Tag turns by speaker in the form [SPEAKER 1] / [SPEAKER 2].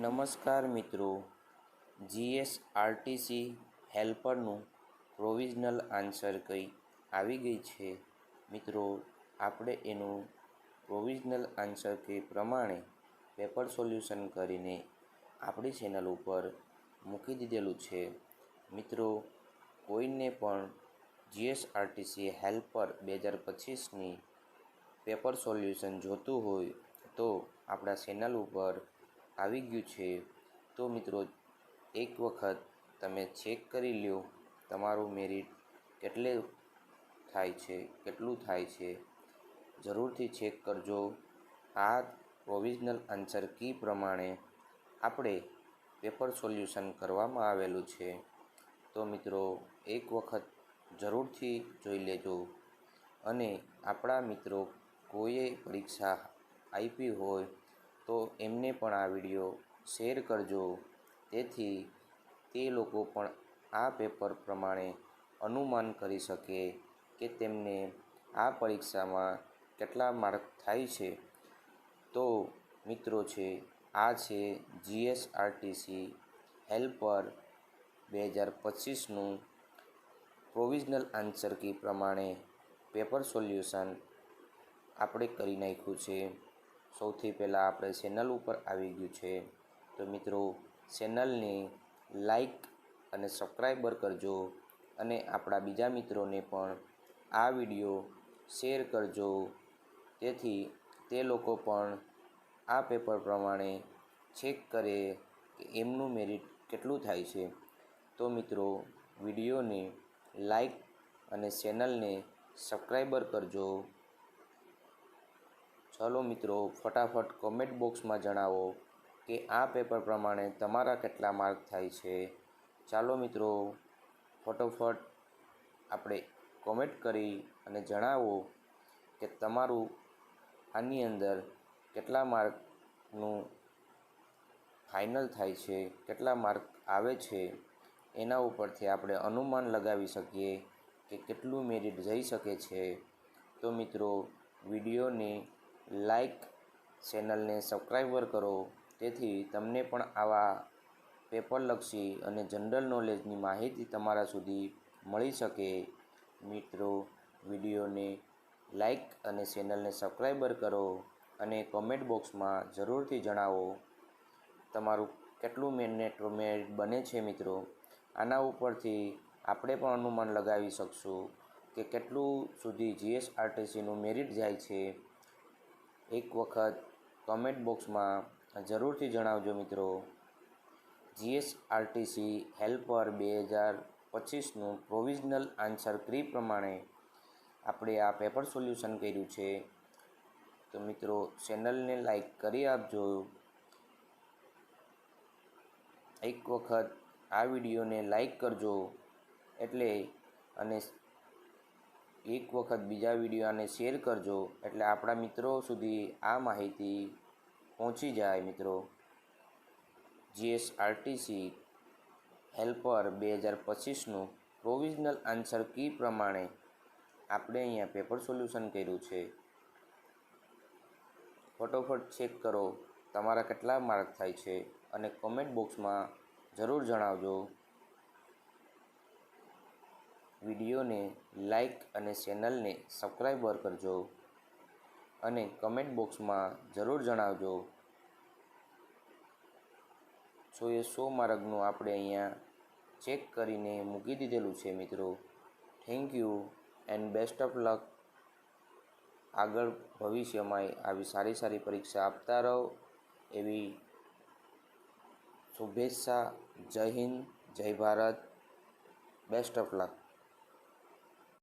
[SPEAKER 1] નમસ્કાર મિત્રો. GS RTC હેલ્પરનું પ્રોવિઝનલ આન્સર કઈ આવી ગઈ છે? મિત્રો, આપણે એનું પ્રોવિઝનલ આન્સર કે પ્રમાણે પેપર સોલ્યુશન કરીને આપણી ચેનલ ઉપર મૂકી દીધેલું છે. મિત્રો, કોઈને પણ જીએસ આરટીસી હેલ્પર બે હજાર પચીસની પેપર સોલ્યુશન જોતું હોય તો આપણા ચેનલ ઉપર આવી ગયું છે, તો મિત્રો એક વખત તમે ચેક કરી લ્યો તમારું મેરિટ કેટલે થાય છે, કેટલું થાય છે. જરૂરથી ચેક કરજો. આ પ્રોવિઝનલ આન્સર કી પ્રમાણે આપણે પેપર સોલ્યુશન કરવામાં આવેલું છે. તો મિત્રો એક વખત જરૂરથી જોઈ લેજો. અને આપણા મિત્રો કોઈએ પરીક્ષા આપી હોય તો એમને પણ આ વીડિયો શેર કરજો. તેથી તે લોકો પણ આ પેપર પ્રમાણે અનુમાન કરી શકે કે તેમને આ પરીક્ષામાં કેટલા માર્ક થાય છે. તો મિત્રો છે, આ છે જીએસઆરટીસી હેલ્પર બે હજાર પચીસનું પ્રોવિઝનલ આન્સર કી પ્રમાણે પેપર સોલ્યુશન આપણે કરી નાખ્યું છે. સૌથી પહેલાં આપણે ચેનલ ઉપર આવી ગયું છે. તો મિત્રો, ચેનલને લાઈક અને સબસ્ક્રાઈબર કરજો અને આપણા બીજા મિત્રોને પણ આ વીડિયો શેર કરજો. તેથી તે લોકો પણ આ પેપર પ્રમાણે ચેક કરે કે એમનું મેરિટ કેટલું થાય છે. તો મિત્રો, વિડીયોને લાઈક અને ચેનલને સબસ્ક્રાઈબર કરજો. ચલો મિત્રો, ફટાફટ કોમેન્ટ બોક્સમાં જણાવો કે આ પેપર પ્રમાણે તમારા કેટલા માર્ક થાય છે. ચાલો મિત્રો, ફટોફટ આપણે કોમેન્ટ કરી અને જણાવો કે તમારું આની અંદર કેટલા માર્કનું ફાઇનલ થાય છે, કેટલા માર્ક આવે છે, એના ઉપરથી આપણે અનુમાન લગાવી શકીએ કે કેટલું મેરિટ જઈ શકે છે. તો મિત્રો, વિડીયોને લાઈક ચેનલને સબસ્ક્રાઈબર કરો. તેથી તમને પણ આવા પેપરલક્ષી અને જનરલ નોલેજની માહિતી તમારા સુધી મળી શકે. મિત્રો, વિડીયોને લાઈક અને ચેનલને સબસ્ક્રાઈબર કરો અને કોમેન્ટ બોક્સમાં જરૂરથી જણાવો. તમારું કેટલું મેનેટ મેરિટ બને છે મિત્રો? આના ઉપરથી આપણે પણ અનુમાન લગાવી શકશું કે કેટલું સુધી જીએસઆરટીસીનું મેરિટ જાય છે. એક વખત કોમેન્ટ બોક્સમાં જરૂરથી જણાવજો મિત્રો. જીએસઆરટીસી હેલ્પર બે હજાર પચીસનું પ્રોવિઝનલ આન્સર ક્રી પ્રમાણે આપણે આ પેપર સોલ્યુશન કર્યું છે. તો મિત્રો ચેનલને લાઈક કરી આપજો. એક વખત આ વિડીયોને લાઈક કરજો. એટલે અને એક વખત બીજા વિડીયોને શેર કરજો. એટલે આપણા મિત્રો સુધી આ માહિતી પહોંચી જાય મિત્રો. જીએસઆરટીસી હેલ્પર બે હજાર પચીસનું પ્રોવિઝનલ આન્સર કી પ્રમાણે આપણે અહીંયા પેપર સોલ્યુશન કર્યું છે. ફટોફટ ચેક કરો, તમારા કેટલા માર્ક થાય છે અને કોમેન્ટ બોક્સમાં જરૂર જણાવજો. વિડીયોને લાઈક અને ચેનલને સબસ્ક્રાઈબર કરજો અને કમેન્ટ બોક્સમાં જરૂર જણાવજો. સો એ સો માર્ગનું આપણે અહીંયા ચેક કરીને મૂકી દીધેલું છે મિત્રો. Thank you and best of luck આગળ ભવિષ્યમાં આવી સારી સારી પરીક્ષા આપતા રહો. એવી શુભેચ્છા. જય હિન્દ, જય ભારત. Best of luck